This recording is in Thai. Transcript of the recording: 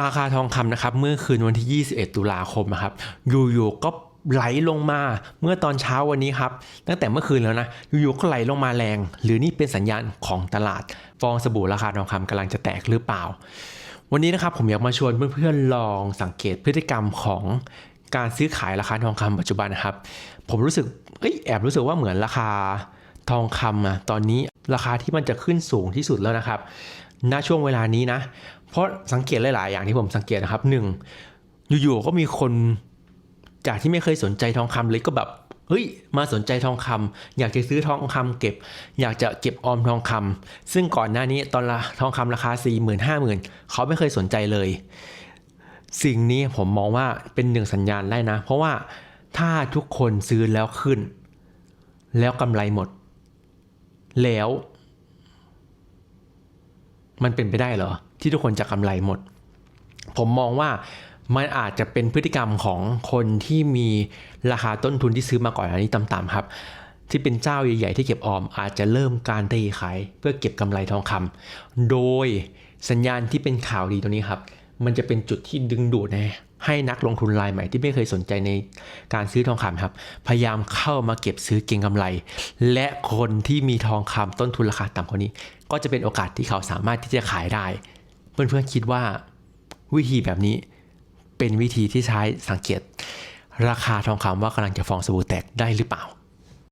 ราคาทองคำนะครับเมื่อคืนวันที่ 21 ตุลาคมนะครับอยู่ๆก็ไหลลงมาเมื่อตอนเช้าวันนี้ครับตั้งแต่เมื่อคืนแล้วนะอยู่ๆก็ไหลลงมาแรง หรือนี่เป็นสัญญาณของตลาด ฟองสบู่ราคาทองคำกำลังจะแตกหรือเปล่า วันนี้นะครับผมอยากมาชวนเพื่อนๆลองสังเกตพฤติกรรมของการซื้อขายราคาทองคำปัจจุบันนะครับ ผมรู้สึกแอบรู้สึกว่าเหมือนราคาทองคำอะตอนนี้ ราคาที่มันจะขึ้นสูงที่สุดแล้วนะครับ ณ ช่วงเวลานี้นะ เพราะสังเกตหลาย ๆ อย่างที่ผมสังเกตนะครับหนึ่งอยู่ ๆ ก็มีคนจากที่ไม่เคยสนใจทองคำเลยก็แบบเฮ้ย มาสนใจทองคำอยากจะซื้อทองคำเก็บ อยากจะเก็บออมทองคำซึ่งก่อนหน้านี้ตอนละทองคำราคา 4 0 0 0 0 5 0 0 0 0เขาไม่เคยสนใจเลย สิ่งนี้ผมมองว่าเป็นหนึ่งสัญญาณได้นะ เพราะว่าถ้าทุกคนซื้อแล้วขึ้น แล้วกำไรหมด แล้ว มันเป็นไปได้เหรอ ที่ทุกคนจะกำไรหมด ผมมองว่ามันอาจจะเป็นพฤติกรรมของคนที่มีราคาต้นทุนที่ซื้อมาก่อนอันนี้ต่ำๆครับ ที่เป็นเจ้าใหญ่ๆที่เก็บออม อาจจะเริ่มการเทขายเพื่อเก็บกำไรทองคำโดยสัญญาณที่เป็นข่าวดีตัวนี้ครับ มันจะเป็นจุดที่ดึงดูดนะให้นักลงทุนรายใหม่ที่ไม่เคยสนใจในการซื้อทองคำครับ พยายามเข้ามาเก็บซื้อเก็งกำไร และคนที่มีทองคำต้นทุนราคาต่ำกว่านี้ ก็จะเป็นโอกาสที่เขาสามารถที่จะขายได้ เพื่อนๆคิดว่าวิธีแบบนี้เป็นวิธีที่ใช้สังเกต ราคาทองคำว่ากำลังจะฟองสบู่แตกได้หรือเปล่า